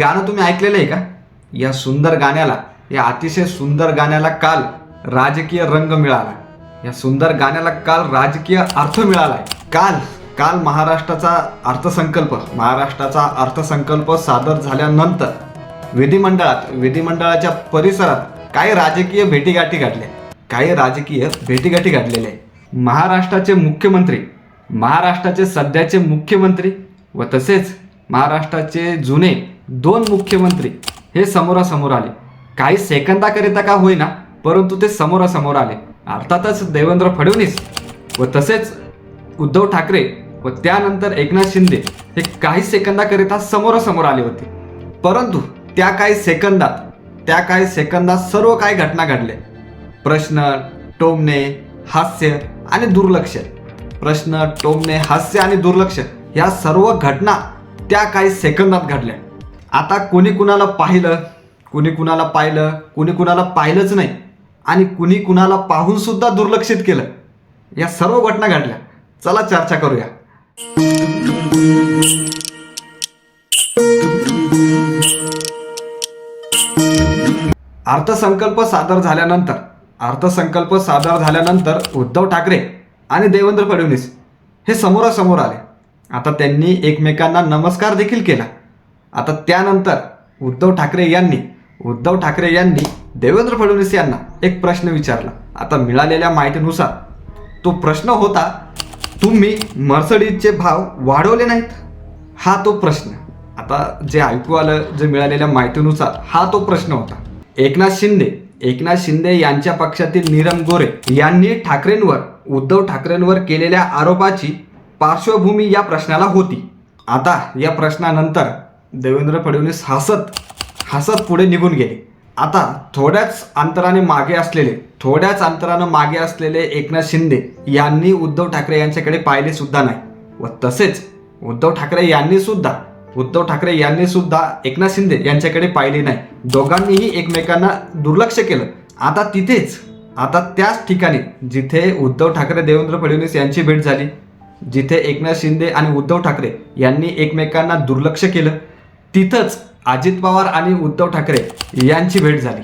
गाणं तुम्ही ऐकलेलं आहे का? या सुंदर गाण्याला या अतिशय सुंदर गाण्याला काल राजकीय रंग मिळाला. या सुंदर गाण्याला काल राजकीय अर्थ मिळालाय. काल काल महाराष्ट्राचा अर्थसंकल्प महाराष्ट्राचा अर्थसंकल्प सादर झाल्यानंतर विधिमंडळात विधिमंडळाच्या परिसरात काही राजकीय भेटीगाठी घडल्या. काही राजकीय भेटीगाठी घडलेल्या आहे महाराष्ट्राचे मुख्यमंत्री महाराष्ट्राचे सध्याचे मुख्यमंत्री व तसेच महाराष्ट्राचे जुने दोन मुख्यमंत्री हे समोरासमोर आले. काही सेकंदाकरिता का होईना परंतु ते समोरासमोर आले. अर्थातच देवेंद्र फडणवीस व तसेच उद्धव ठाकरे व त्यानंतर एकनाथ शिंदे हे काही सेकंदाकरिता समोरासमोर आले होते. परंतु त्या काही सेकंदात त्या काही सेकंदात सर्व काही घटना घडल्या. प्रश्न टोमणे हास्य आणि दुर्लक्ष. प्रश्न टोमणे हास्य आणि दुर्लक्ष या सर्व घटना त्या काही सेकंदात घडल्या. आता कुणी कुणाला पाहिलं कुणी कुणाला पाहिलं कुणी कुणाला पाहिलंच नाही आणि कुणी कुणाला पाहून सुद्धा दुर्लक्षित केलं. या सर्व घटना घडल्या. चला चर्चा करूया. अर्थसंकल्प सादर झाल्यानंतर अर्थसंकल्प सादर झाल्यानंतर उद्धव ठाकरे आणि देवेंद्र फडणवीस हे समोरासमोर आले. आता त्यांनी एकमेकांना नमस्कार देखील केला. आता त्यानंतर उद्धव ठाकरे यांनी उद्धव ठाकरे यांनी देवेंद्र फडणवीस यांना एक प्रश्न विचारला. आता मिळालेल्या माहितीनुसार तो प्रश्न होता तुम्ही मर्सडीजचे भाव वाढवले नाहीत? हा तो प्रश्न. आता जे ऐकू आलं जे मिळालेल्या माहितीनुसार हा तो प्रश्न होता. एकनाथ शिंदे एकनाथ शिंदे यांच्या पक्षातील नीरम गोरे यांनी ठाकरेंवर उद्धव ठाकरेंवर केलेल्या आरोपाची पार्श्वभूमी या प्रश्नाला होती. आता या प्रश्नानंतर देवेंद्र फडणवीस हसत हसत पुढे निघून गेले. आता थोड्याच अंतराने मागे असलेले थोड्याच अंतरानं मागे असलेले एकनाथ शिंदे यांनी उद्धव ठाकरे यांच्याकडे पाहिले सुद्धा नाही. व तसेच उद्धव ठाकरे यांनी सुद्धा उद्धव ठाकरे यांनी सुद्धा एकनाथ शिंदे यांच्याकडे पाहिले नाही. दोघांनीही एकमेकांना दुर्लक्ष केलं. आता तिथेच आता त्याच ठिकाणी जिथे उद्धव ठाकरे देवेंद्र फडणवीस यांची भेट झाली जिथे एकनाथ शिंदे आणि उद्धव ठाकरे यांनी एकमेकांना दुर्लक्ष केलं तिथंच अजित पवार आणि उद्धव ठाकरे यांची भेट झाली.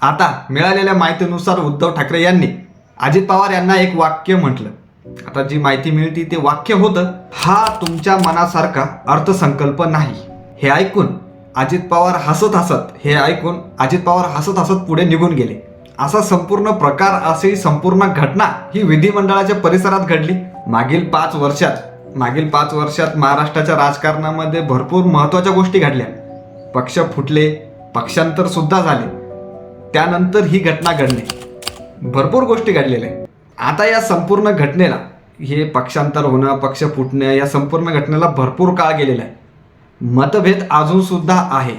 आता मिळालेल्या माहितीनुसार उद्धव ठाकरे यांनी अजित पवार यांना एक वाक्य म्हटलं. आता जी माहिती मिळती ते वाक्य होतं हा तुमच्या मनासारखा अर्थसंकल्प नाही. हे ऐकून अजित पवार हसत हसत हे ऐकून अजित पवार हसत हसत पुढे निघून गेले. असा संपूर्ण प्रकार अशी संपूर्ण घटना ही विधिमंडळाच्या परिसरात घडली. मागील पाच वर्षात मागील पाच वर्षात महाराष्ट्राच्या राजकारणामध्ये भरपूर महत्त्वाच्या गोष्टी घडल्या. पक्ष फुटले पक्षांतर सुद्धा झाले. त्यानंतर ही घटना घडली. भरपूर गोष्टी घडलेल्या. आहेत आता या संपूर्ण घटनेला हे पक्षांतर होणं पक्ष फुटणं या संपूर्ण घटनेला भरपूर काळ गेलेला आहे. मतभेद अजूनसुद्धा आहे.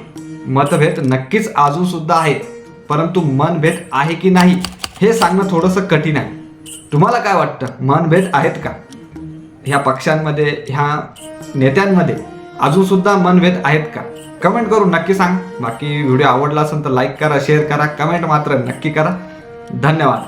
मतभेद नक्कीच अजूनसुद्धा आहे आहेत. परंतु मनभेद आहे की नाही हे सांगणं थोडंसं कठीण आहे. तुम्हाला काय वाटतं? मनभेद आहेत का? ह्या पक्षांमध्ये ह्या नेत्यांमध्ये अजून सुद्धा मनभेद आहेत का? कमेंट करून नक्की सांग. बाकी व्हिडिओ आवडला असेल तर लाईक करा शेअर करा कमेंट मात्र नक्की करा. धन्यवाद.